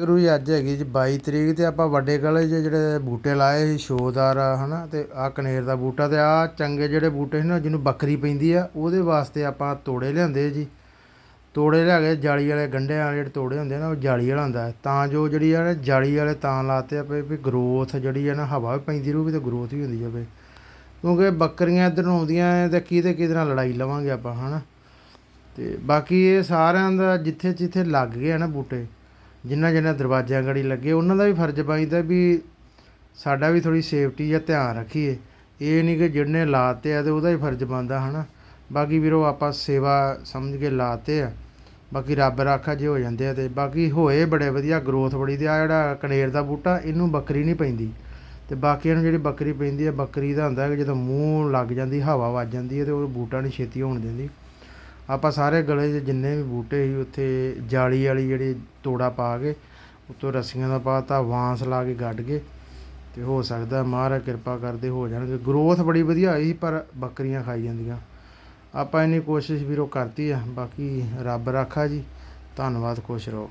ਗੁਰੂ ਜੀ, ਅੱਜ ਹੈਗੀ ਜੀ 22 ਤਰੀਕ ਤੇ ਆਪਾਂ ਵੱਡੇ ਗਲੇ 'ਚ ਜਿਹੜੇ ਬੂਟੇ ਲਾਏ ਸੀ, ਸ਼ੋਦਾਰ ਆ, ਹਨਾ, ਤੇ ਆ ਕਨੇਰ ਦਾ ਬੂਟਾ ਤੇ ਆ ਚੰਗੇ ਜਿਹੜੇ ਬੂਟੇ ਸੀ ਨਾ, ਜਿਹਨੂੰ ਬੱਕਰੀ ਪੈਂਦੀ ਆ, ਉਹਦੇ ਵਾਸਤੇ ਆਪਾਂ ਤੋੜੇ ਲਿਆਂਦੇ ਜੀ। ਤੋੜੇ ਲਿਆ ਕੇ ਜਾਲੀ ਵਾਲੇ ਗੰਢਿਆਂ ਵਾਲੇ ਜਿਹੜੇ ਤੋੜੇ ਹੁੰਦੇ ਆ ਨਾ, ਉਹ ਜਾਲੀ ਵਾਲਾ ਹੁੰਦਾ ਹੈ। ਤਾਂ ਜੋ ਜਿਹੜੀ ਆ ਨਾ ਜਾਲੀ ਵਾਲੇ ਤਾਂ ਲਾਤੇ ਆ ਵੀ ਗਰੋਥ ਜਿਹੜੀ ਆ ਨਾ, ਹਵਾ ਵੀ ਪੈਂਦੀ ਰਹੂਗੀ ਤੇ ਗਰੋਥ ਵੀ ਹੁੰਦੀ ਜਾਵੇ। ਕਿਉਂਕਿ ਬੱਕਰੀਆਂ ਇੱਧਰ ਨੂੰ ਆਉਂਦੀਆਂ ਐ ਤੇ ਕਿਹਦੇ ਕਿਹਦੇ ਨਾਲ ਲੜਾਈ ਲਵਾਂਗੇ ਆਪਾਂ, ਹਨਾ। ਤੇ ਬਾਕੀ ਇਹ ਸਾਰਿਆਂ ਦਾ ਜਿੱਥੇ ਜਿੱਥੇ ਲੱਗ ਗਏ ਆ ਨਾ ਬੂਟੇ ਜਿਨ੍ਹਾਂ ਜਿਨ੍ਹਾਂ ਦਰਵਾਜ਼ਿਆਂ ਗੜੀ ਲੱਗੇ, ਉਹਨਾਂ ਦਾ ਵੀ ਫਰਜ਼ ਬਣਦਾ ਵੀ ਸਾਡਾ ਵੀ ਥੋੜੀ ਸੇਫਟੀ ਜਾਂ ਧਿਆਨ ਰੱਖੀਏ। ਇਹ ਨਹੀਂ ਕਿ ਜਿਹਨੇ ਲਾਤੇ ਆ ਤੇ ਉਹਦਾ ਹੀ ਫਰਜ਼ ਬਣਦਾ, ਹਨਾ? ਬਾਕੀ ਵੀਰੋ, ਆਪਾਂ ਸੇਵਾ ਸਮਝ ਕੇ ਲਾਤੇ ਆ। ਬਾਕੀ ਰੱਬ ਰਾਖਾ ਜੇ ਹੋ ਜਾਂਦੇ ਆ ਤੇ ਬਾਕੀ ਹੋਏ ਬੜੇ ਵਧੀਆ ਗਰੋਥ ਬੜੀ ਤੇ ਆ ਜਿਹੜਾ ਕਨੇਰ ਦਾ ਬੂਟਾ, ਇਹਨੂੰ ਬੱਕਰੀ ਨਹੀਂ ਪੈਂਦੀ। ਤੇ ਬਾਕੀਆਂ ਨੂੰ ਜਿਹੜੀ ਬੱਕਰੀ ਪੈਂਦੀ ਆ, ਬੱਕਰੀ ਦਾ ਹੁੰਦਾ ਕਿ ਜਦੋਂ ਮੂੰਹ ਲੱਗ ਜਾਂਦੀ, ਹਵਾ ਵੱਜ ਜਾਂਦੀ ਹੈ ਤੇ ਉਹ ਬੂਟਾ ਨਹੀਂ ਛੇਤੀ ਹੋਣ ਦਿੰਦੀ। ਆਪਾਂ ਸਾਰੇ ਗਲੇ 'ਚ ਜਿੰਨੇ ਵੀ ਬੂਟੇ ਸੀ, ਉੱਥੇ ਜਾਲੀ ਵਾਲੀ ਜਿਹੜੀ ਤੋੜਾ ਪਾ ਕੇ, ਉੱਤੋਂ ਰੱਸੀਆਂ ਦਾ ਪਾਤਾ ਵਾਂਸ ਲਾ ਕੇ ਗੱਡ ਕੇ ਤੇ ਹੋ ਸਕਦਾ ਮਹਾਰਾਜ ਕਿਰਪਾ ਕਰਦੇ ਹੋ ਜਾਣਗੇ। ਗਰੋਥ ਬੜੀ ਵਧੀਆ ਆਈ ਸੀ, ਪਰ ਬੱਕਰੀਆਂ ਖਾਈ ਜਾਂਦੀਆਂ। ਆਪਾਂ ਇੰਨੀ ਕੋਸ਼ਿਸ਼ ਵੀਰੋ ਕਰਤੀ ਆ, ਬਾਕੀ ਰੱਬ ਰਾਖਾ ਜੀ। ਧੰਨਵਾਦ, ਖੁਸ਼ ਰਹੋ।